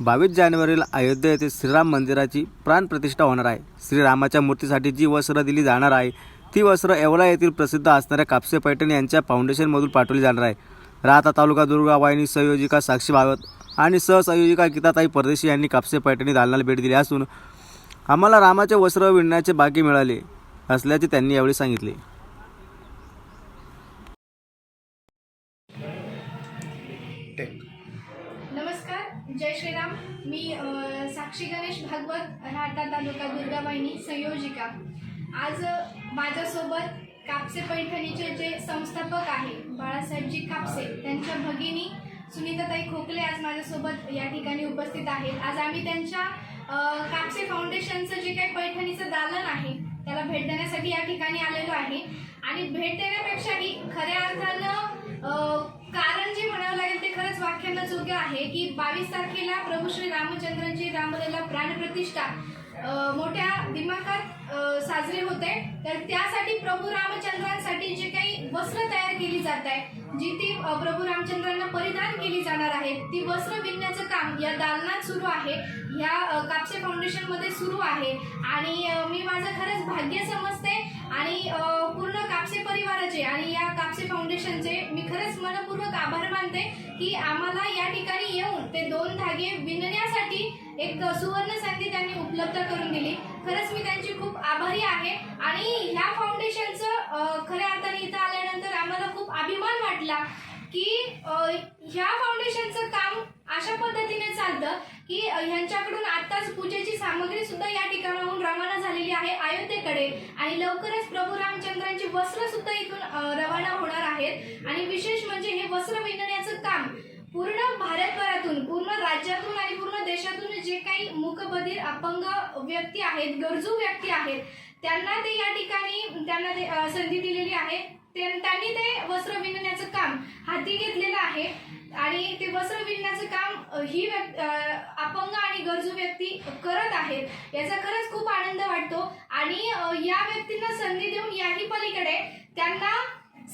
बावीस जानेवारीला अयोध्या येथे श्रीराम मंदिराची प्राणप्रतिष्ठा होणार आहे. श्रीरामाच्या मूर्तीसाठी जी वस्त्र दिली जाणार आहे ती वस्त्र येवला येथील प्रसिद्ध असणाऱ्या कापसे पैठण यांच्या फाउंडेशनमधून पाठवली जाणार आहे. राहता तालुका दुर्गा वाहिनी संयोजिका साक्षी भागवत आणि सहसंयोजिका गीताताई परदेशी यांनी कापसे पैठणी दालनाला भेट दिली असून आम्हाला रामाचे वस्त्र विणण्याचे भाग्य मिळाले असल्याचे त्यांनी यावेळी सांगितले. नमस्कार जय श्रीराम. मी साक्षी गणेश भागवत राहता तालुका दुर्गाबाईनी संयोजिका. आज माझ्यासोबत कापसे पैठणीचे जे संस्थापक आहे बाळासाहेबजी कापसे त्यांच्या भगिनी सुनीताताई खोकले आज माझ्यासोबत या ठिकाणी उपस्थित आहेत. आज आम्ही त्यांच्या कापसे फाउंडेशनचं जे काही पैठणीचं दालन आहे त्याला भेट देण्यासाठी या ठिकाणी आलेलो आहे. आणि भेट देण्यापेक्षाही खऱ्या अर्थानं कारण जे म्हणावं लागेल ते खरंच वाक्यांना योग्य आहे की बावीस तारखेला प्रभू श्री रामचंद्रांची रामलेला प्राणप्रतिष्ठा मोठ्या दिमाखात साजरे साजरी होते. तर त्यासाठी प्रभू रामचंद्रांसाठी जे काही वस्त्र तयार केली जात आहे जी ती प्रभू रामचंद्रांना परिधान केली जाणार आहे ती वस्त्र विणण्याचं काम या दालनात सुरू आहे ह्या कापसे फाउंडेशनमध्ये सुरू आहे. आणि मी माझं खरंच भाग्य समजते आणि पूर्ण कापसे परिवार आणि या कापसे फाउंडेशनचे मी मनपूर्वक आभार मानते की आम्हाला या ठिकाणी येऊन ते दोन धागे विणण्यासाठी एक सुवर्ण संधी त्यांनी उपलब्ध करून दिली. खरंच मी त्यांची खूप आभारी आहे. आणि ह्या फाउंडेशनचं खऱ्या अर्थाने इथं आल्यानंतर आम्हाला खूप अभिमान वाटला की ह्या फाउंडेशनचं काम अशा पद्धतीने चालतं की ह्यांच्याकडून आत्ताच पूजे सामग्री सुद्धा या ठिकाणाहून रवाना झालेली आहे अयोध्येकडे आणि लवकरच प्रभू रामचंद्रांची वस्त्र सुद्धा इथून रवाना होणार आहेत. आणि विशेष म्हणजे हे वस्त्र विणण्याचं काम पूर्ण भारतभरातून पूर्ण राज्यातून आणि पूर्ण देशातून जे काही मूकबधीर अपंग व्यक्ती आहेत गरजू व्यक्ती आहेत त्यांना ते या ठिकाणी त्यांना संधी दिलेली आहे. त्यांनी ते वस्त्र विणण्याचं काम हाती घेतलेलं आहे. आणि ते वस्त्र विणण्याचं काम ही व्यक्- अपंग आणि गरजू व्यक्ती करत आहेत. याचा खरंच खूप आनंद वाटतो. आणि या व्यक्तींना संधी देऊन याही पलीकडे त्यांना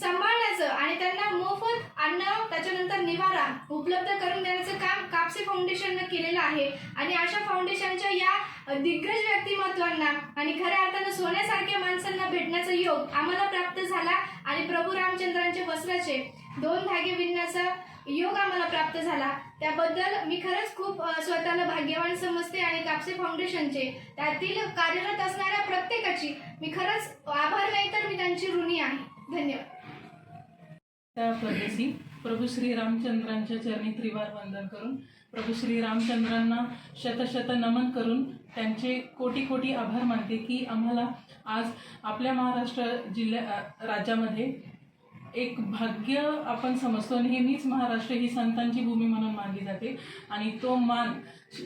सांभाळण्याचं आणि त्यांना मोफत अन्न त्याच्यानंतर निवारा उपलब्ध करून देण्याचं काम कापसे फाउंडेशननं केलेलं आहे. आणि अशा फाउंडेशनच्या या दिग्गज व्यक्तिमत्वांना आणि खऱ्या अर्थानं सोन्यासारख्या माणसांना भेटण्याचा योग आम्हाला प्राप्त झाला. आणि प्रभू रामचंद्रांच्या वस्त्राचे दोन धागे विणण्याचं योग आम्हाला प्राप्त झाला. त्याबद्दल मी खरंच खूप स्वतःला भाग्यवान समजते आणि कापसे फाउंडेशनचे त्यातील कार्यरत असणाऱ्या प्रत्येकाची मी खरंच आभार नाही तर मी त्यांची ऋणी आहे. धन्यवाद. त्या प्रभू श्री रामचंद्रांच्या चरणी त्रिवार वंदन करून प्रभू श्री रामचंद्रांना शतशत नमन करून त्यांचे कोटी कोटी आभार मानते की आम्हाला आज आपल्या महाराष्ट्र जिल्ह्या राज्यामध्ये एक भाग्य आपण समजतो नेहमीच महाराष्ट्र ही संतांची भूमी म्हणून मानली जाते. आणि तो मान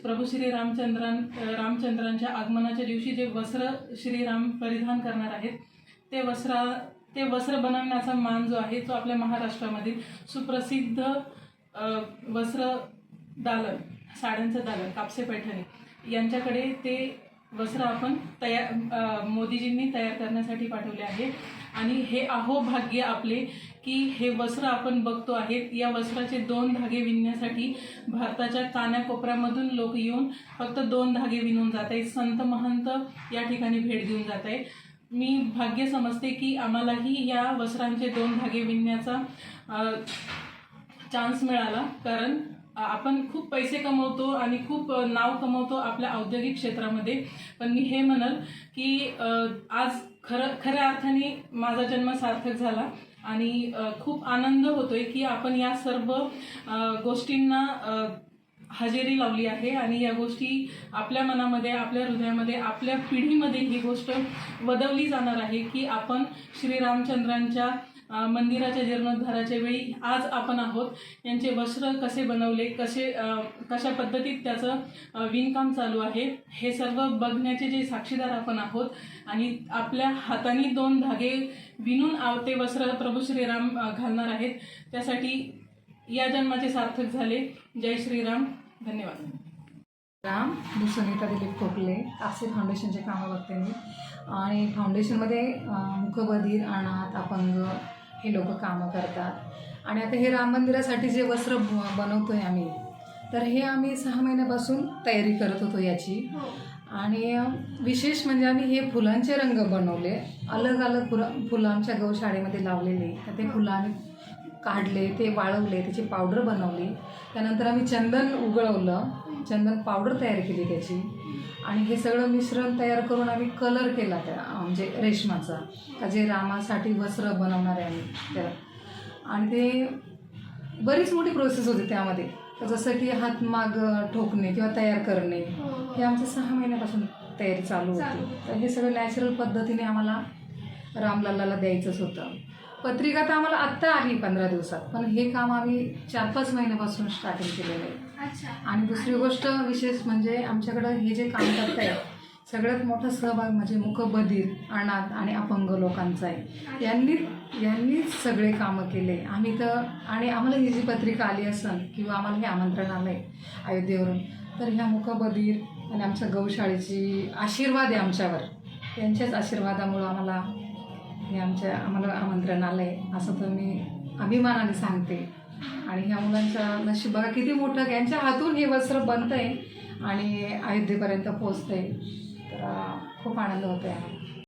प्रभू श्री रामचंद्रां रामचंद्रांच्या आगमनाच्या दिवशी जे वस्त्र श्रीराम परिधान करणार आहेत ते वस्त्रा ते वस्त्र बनवण्याचा मान जो आहे तो आपल्या महाराष्ट्रामधील सुप्रसिद्ध वस्त्र दालन साड्यांचं दालन कापसे पैठणी यांच्याकडे ते वस्त्र आपण तयार मोदीजींनी तयार करण्यासाठी पाठवले आहे आणि हे अहो भाग्य आपले की हे वस्त्र आपण बघतो आहेत. या वस्त्राचे दोन धागे विणण्यासाठी भारताच्या कानाकोपऱ्यामधून लोक येऊन फक्त दोन धागे विणून जात आहेत. संत महंत या ठिकाणी भेट देऊन जात आहे मी भाग्य समजते की आम्हालाही या वस्त्रांचे दोन धागे विणण्याचा चान्स मिळाला. कारण आपण खूप पैसे कमवतो आणि खूप नाव कमवतो आपल्या औद्योगिक क्षेत्रामध्ये. पण मी हे म्हणल की आज खरं खऱ्या अर्थाने माझा जन्म सार्थक झाला आणि खूप आनंद होतोय की आपण या सर्व गोष्टींना हजेरी लावली आहे आणि या गोष्टी आपल्या मनामध्ये आपल्या हृदयामध्ये आपल्या पिढीमध्ये ही गोष्ट वदवली जाणार आहे की आपण श्रीरामचंद्रांच्या रामचंद्रांच्या मंदिराच्या जीर्णोद्धाराच्या वेळी आज आपण आहोत. यांचे वस्त्र कसे बनवले कसे कशा पद्धतीत त्याचं विणकाम चालू आहे हे सर्व बघण्याचे जे साक्षीदार आपण आहोत आणि आपल्या हाताने दोन धागे विणून आवते वस्त्र प्रभू श्रीराम घालणार आहेत. त्यासाठी या जन्माचे सार्थक झाले. जय श्रीराम. धन्यवाद. राम मी सुनीता दिलीप खोकले कापसे फाउंडेशनचे कामं बघते मी आणि फाउंडेशनमध्ये मुखबधीर अनाथ अपंग हे लोक कामं करतात. आणि आता हे राम मंदिरासाठी जे वस्त्र बनवतो आहे आम्ही तर हे आम्ही सहा महिन्यापासून तयारी करत होतो याची. हो. आणि विशेष म्हणजे आम्ही हे फुलांचे रंग बनवले. अलग अलग फुलं फुलं आमच्या गौशाळेमध्ये लावलेले. तर ते फुलं आम्ही काढले ते वाळवले त्याची पावडर बनवली. त्यानंतर आम्ही चंदन उगळवलं चंदन पावडर तयार केली त्याची. आणि हे सगळं मिश्रण तयार करून आम्ही कलर केला त्या म्हणजे रेशमाचा. का जे रामासाठी वस्त्र बनवणार आहे आम्ही त्याला. आणि ते बरीच मोठी प्रोसेस होती त्यामध्ये. तर जसं की हातमाग ठोकणे किंवा तयार करणे हो आमचं सहा महिन्यापासून तयारी चालू होती. तर हे सगळं नॅचरल पद्धतीने आम्हाला रामलालाला द्यायचंच होतं. पत्रिका तर आम्हाला आत्ता आली पंधरा दिवसात पण हे काम आम्ही चार पाच महिन्यापासून स्टार्टिंग केलेलं आहे. आणि दुसरी गोष्ट विशेष म्हणजे आमच्याकडं हे जे काम करताय सगळ्यात मोठा सहभाग म्हणजे मुकबधीर अनाथ आणि अपंग लोकांचा आहे. यांनी यांनीच सगळे कामं केले. आम्ही तर आणि आम्हाला ही जी पत्रिका आली असन किंवा आम्हाला हे आमंत्रण आलं आहे अयोध्येवरून तर ह्या मुकबधीर आणि आमच्या गौशाळेची आशीर्वाद आहे आमच्यावर. त्यांच्याच आशीर्वादामुळं आम्हाला हे आमच्या आम्हाला आमंत्रण आलं आहे असं तर मी अभिमानाने सांगते. आणि ह्या मुलांच्या नशीब बघा किती मोठं यांच्या हातून हे वस्त्र बनतं आहे आणि अयोध्येपर्यंत पोचतं आहे तर खूप आनंद होतो आहे